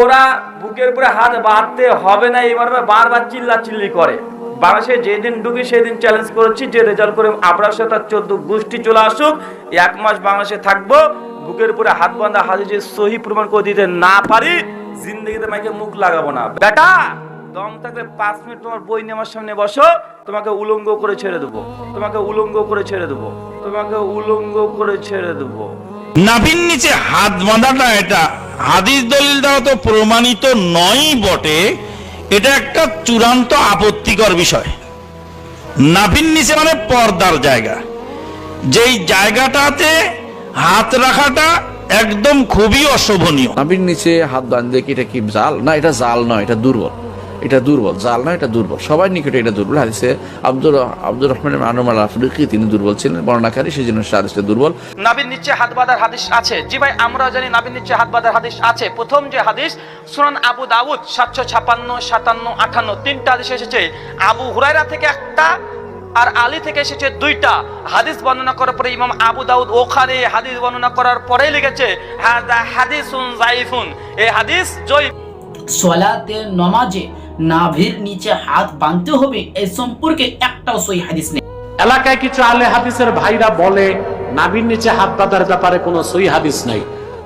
ওরা বুকের উপরে হাত বাঁধতে হবে না এই বারবার চিল্লা চিল্লি করে। বাংলাদেশে যেদিন ঢুকি সেদিন চ্যালেঞ্জ করেছি, যে রেজাল্ট করে আপনার সাথে চোদ্দ গোষ্ঠী চলে আসুক, এক মাস বাংলাদেশে থাকব, বুকের উপরে হাত বাঁধা হাতে যে সহি প্রমাণ করে দিতে না পারি, জিন্দগিতে মাইকে মুখ লাগাবো না। বেটা, দম থাকলে পাঁচ মিনিট তোমার বই আমার সামনে বসো, তোমাকে উলঙ্গ করে ছেড়ে দেবো, তোমাকে উলঙ্গ করে ছেড়ে দেবো, তোমাকে উলঙ্গ করে ছেড়ে দেবো। নাভির নিচে হাত বাঁধাটা এটা হাদিস দলিল দ্বারা তো প্রমাণিত নয় বটে, এটা একটা চূড়ান্ত আপত্তিকর বিষয়। নাভির নিচে মানে পর্দার জায়গা। যেই জায়গাটাতে হাত রাখাটা একদম খুবই অশোভনীয়। নাভির নিচে হাত বাঁধলে কি এটা কি জাল? না, এটা জাল নয়, এটা দুর্বল। এটা দুর্বল, জাল নয় এটা দুর্বল। সবাই নিকটে এটা দুর্বল। হাদিসে আব্দুর আব্দুর রহমান আনুমাল আফ্রিকি তিনি দুর্বল ছিলেন বর্ণাকারী সেই জন্য হাদিসটা দুর্বল। নাবির নিচে হাত বাঁধার হাদিস আছে। জি ভাই, আমরা জানি নাবির নিচে হাত বাঁধার হাদিস আছে। প্রথম যে হাদিস, সুনান আবু দাউদ, সাতশো ছাপান্ন, সাতান্ন আটান্ন তিনটা হাদিস এসেছে। আবু হুরাইরা থেকে একটা, আর আলী থেকে এসেছে দুইটা। হাদিস বর্ণনা করার পরে ইমাম আবু দাউদ ওখানে হাদিস বর্ণনা করার পরেই লিখেছে হাদা হাদিসুন জাইফুন এই হাদিস জয় সলাতে নমাজে নাভির নিচে হাত বাঁধতে হবে এই সম্পর্কে একটাও সই হাদিস নেই। এলাকায় কিছু আলে হাদিসের ভাইরা বলে, নাভির নিচে হাত বাঁধার ব্যাপারে কোনো সই হাদিস নাই।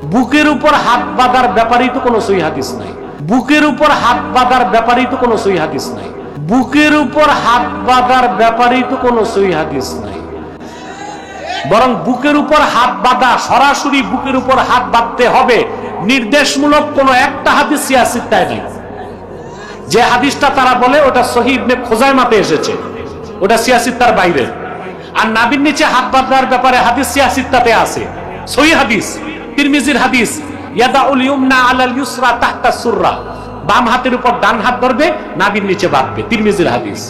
বুকের উপর হাত বাঁধার ব্যাপারেই তো কোনো সই হাদিস নাই। বুকের উপর হাত বাঁধার ব্যাপারেই তো কোনো সই হাদিস নাই। বুকের উপর হাত বাঁধার ব্যাপারেই তো কোনো সই হাদিস নাই। বরং বুকের উপর হাত বাঁধা, সরাসরি বুকের উপর হাত বাঁধতে হবে। নির্দেশমূলক কোন একটা হাদিস সিয়াসিত্তায় নেই যে হাদিসটা তারা বলে, ওটা শহীদ নে খোজাই মাতে এসেছে। ওটা সিয়াসিত্তার বাইরে। আর নাবির নিচে হাত বাঁধার ব্যাপারে হাদিস সিয়াসিত্তাতে আছে। সহি হাদিস, তিরমিজির হাদিস, ইয়াদাউল ইউমনা আলাল ইউসরা তাহতা সুররা। বাম হাতের উপর ডান হাত ধরবে, নাবির নিচে বাঁধবে, তিরমিজির হাদিস।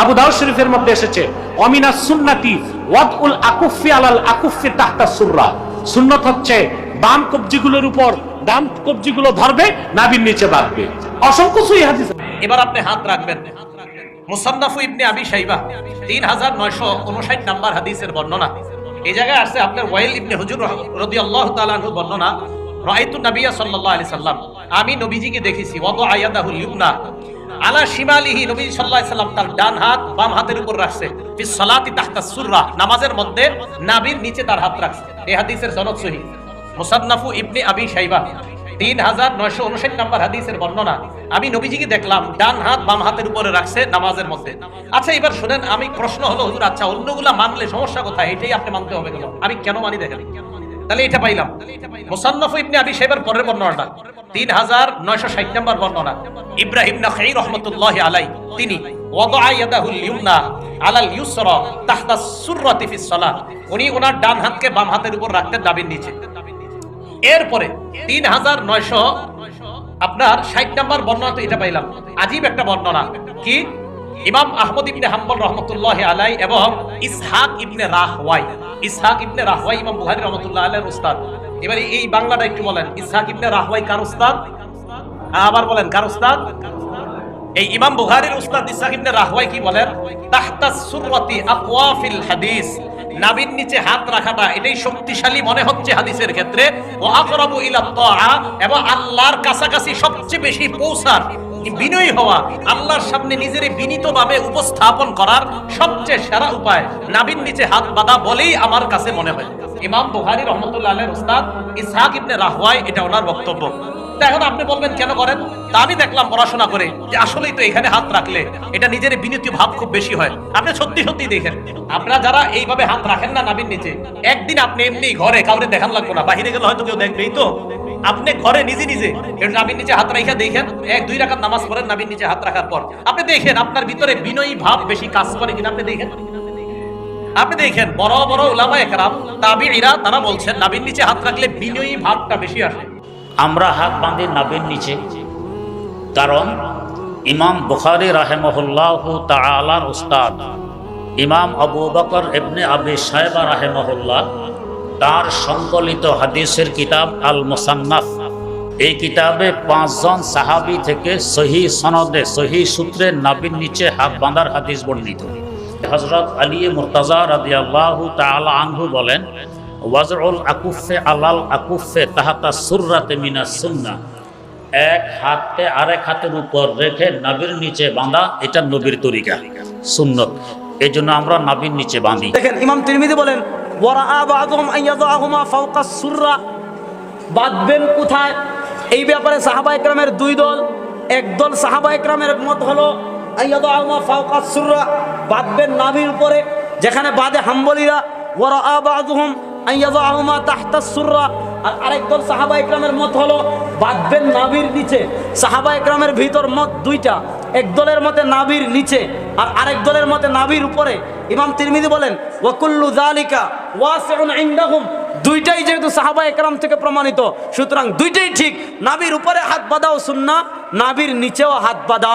আবু দাউদ শরীফের মধ্যে এসেছে, অমিনা সুন্নাতি ওয়াদউল আকুফি আলাল আকুফি তাহতা সুররা। সুন্নত হচ্ছে, বাম কবজিগুলোর উপর ডান কবজিগুলো ধরবে নাবির নিচে বাঁধবে। অসংখ্য সহি হাদিস এবার আপনি হাত রাখবেন। মুসান্নাফু ইবনে আবি শাইবা, তিন হাজার নয়শো উনষাট নাম্বার হাদিসের বর্ণনা। এই জায়গায় আসছে আপনার ওয়াইল ইবনে হুজুর রদি আল্লাহ তালাহুর বর্ণনা। রাইতু নাবিয়া সাল্লাল্লাহু আলাইহি সাল্লাম, আমি নবীজিকে দেখেছি ওয়াদ আয়াদাহুল ইউমনা। আলা শিমালিহি নবী আলাইহি সাল্লাম তার ডান হাত বাম হাতের উপর রাখছে। ফি তাহতা সুররা, নামাজের মধ্যে নাবির নিচে তার হাত রাখছে। এই হাদিসের সনদ সহিহ মুসান্নাফু ইবনে আবি শাইবা, তিন হাজার নয়শো উনষাট নাম্বার হাদিসের বর্ণনা। আমি নবীজিকে দেখলাম, ডান হাত বাম হাতের উপরে রাখছে নামাজের মধ্যে। আচ্ছা এবার শুনেন, আমি প্রশ্ন হলো, হুজুর আচ্ছা অন্যগুলা মানলে সমস্যা কোথায়? এটাই আপনি মানতে হবে কেন? আমি কেন মানি দেখেন? তাহলে এটা পাইলাম। মুসান্নফ ইবনে আবি সাহেবের পরের বর্ণনাটা। তিন হাজার নয়শো ষাট নাম্বার বর্ণনা। ইব্রাহিম নাখাই রহমতুল্লাহ আলাই তিনি উনি ওনার ডান হাতকে বাম হাতের উপর রাখতে দাবির নিচে। এরপরে তিন হাজার নয়শো আপনার ষাট নাম্বার বর্ণনা তো এটা পাইলাম। আজীব একটা বর্ণনা। কি? ইমাম আহমদ ইবনে হাম্বল রহমতুল্লাহ আলাই এবং ইসহাক ইবনে রাহওয়াই। ইসহাক ইবনে রাহওয়াই, ইমাম বুহারি রহমতুল্লাহ আলাইহির উস্তাদ। এবারে এই বাংলাটা একটু বলেন। ইসহাক ইবনে রাহওয়াই কার উস্তাদ? আবার বলেন, কার উস্তাদ? এই ইমাম বুখারীর উস্তাদ ইসহাক ইবনে রাহওয়াই কি বলেন? তাহতা সুররাতি আকওয়াফিল হাদিস। নাবির নিচে হাত রাখাটা, এটাই শক্তিশালী মনে হচ্ছে হাদিসের ক্ষেত্রে। ও আকরাবু ইলা তাআ এবং আল্লাহর কাছাকাছি সবচেয়ে বেশি পৌঁছার বিনয়ী হওয়া, আল্লাহর সামনে নিজের বিনীতভাবে উপস্থাপন করার সবচেয়ে সেরা উপায়। নাবির নিচে হাত বাঁধা বলেই আমার কাছে মনে হয়। ইমাম বুখারী রহমতুল্লাহ উস্তাদ ইবনে এটা ওনার বক্তব্য। এখন আপনি বলবেন, কেন করেন? তা আমি দেখলাম পড়াশোনা করে যে আসলেই তো এখানে হাত রাখলে এটা নিজের বিনীত ভাব খুব বেশি হয়। আপনি সত্যি সত্যি দেখেন। আপনারা যারা এইভাবে হাত রাখেন না নাবির নিচে, একদিন আপনি এমনি ঘরে কাউরে দেখান লাগবে না। বাহিরে গেলে হয়তো কেউ দেখবেই তো। আপনি ঘরে নিজে নিজে নাবির নিচে হাত রাখা দেখেন, এক, দুই রাখার নামাজ পড়েন, নাবির নিচে হাত রাখার পর। আপনি দেখেন, আপনার ভিতরে বিনয়ী ভাব বেশি কাজ করে কিনা, আপনি দেখেন? আপনি দেখেন, বড় বড় উলামা একরাম, তাবিঈরা, তারা বলছেন, নাবির নিচে হাত রাখলে বিনয়ী ভাবটা বেশি আসে। আমরা হাত বাঁধি নাবির নিচে। কারণ, ইমাম বুখারি রাহেমহুল্লাহ তালার উস্তাদ, ইমাম আবু বকর এবনে আবি সাহেবা রাহেমহুল্লাহ তার সংকলিত হাদিসের কিতাব আল মুসান্নাফ এই কিতাবে পাঁচজন সাহাবি থেকে সহি সনদে, সহি সূত্রে নাবির নিচে হাত বাঁধার হাদিস বর্ণিত। হজরত আলী মুর্তাজা রাদিয়াল্লাহু তাআলা আনহু বলেন ওয়াজরুল আকুফে আলাল আকুফে তাহাতা সুররাতে মিনা সুন্না এক হাতকে আরেক হাতের উপর রেখে নাবির নিচে বাঁধা, এটা নবীর তরিকা, সুন্নত। এই জন্য আমরা নাবির নিচে বাঁধি। দেখেন, ইমাম তিরমিজি বলেন ফাওকা সুররা বাঁধবেন কোথায়? এই ব্যাপারে সাহাবা দুই দল একদল সাহাবা একরামের মত হলো সুররা বাঁধবেন নাভির উপরে, যেখানে বাঁধে হাম্বলিরা। ইয়াদাহুমা তাহতা সুররা আর আরেক মত হলো নিচে। সাহাবা ভিতর মত দুইটা দলের মতে নাভির নিচে, আর আরেক দলের মতে নাভির উপরে। ইমাম তিরমিদি বলেন, ওয়াকুল্লু জালিকা ওয়াসিউন ইনদাহুম। দুইটাই যেহেতু সাহাবা একরাম থেকে প্রমাণিত, সুতরাং দুইটাই ঠিক। নাবির উপরে হাত বাঁধাও সুন্না নাবির নিচেও হাত বাঁধা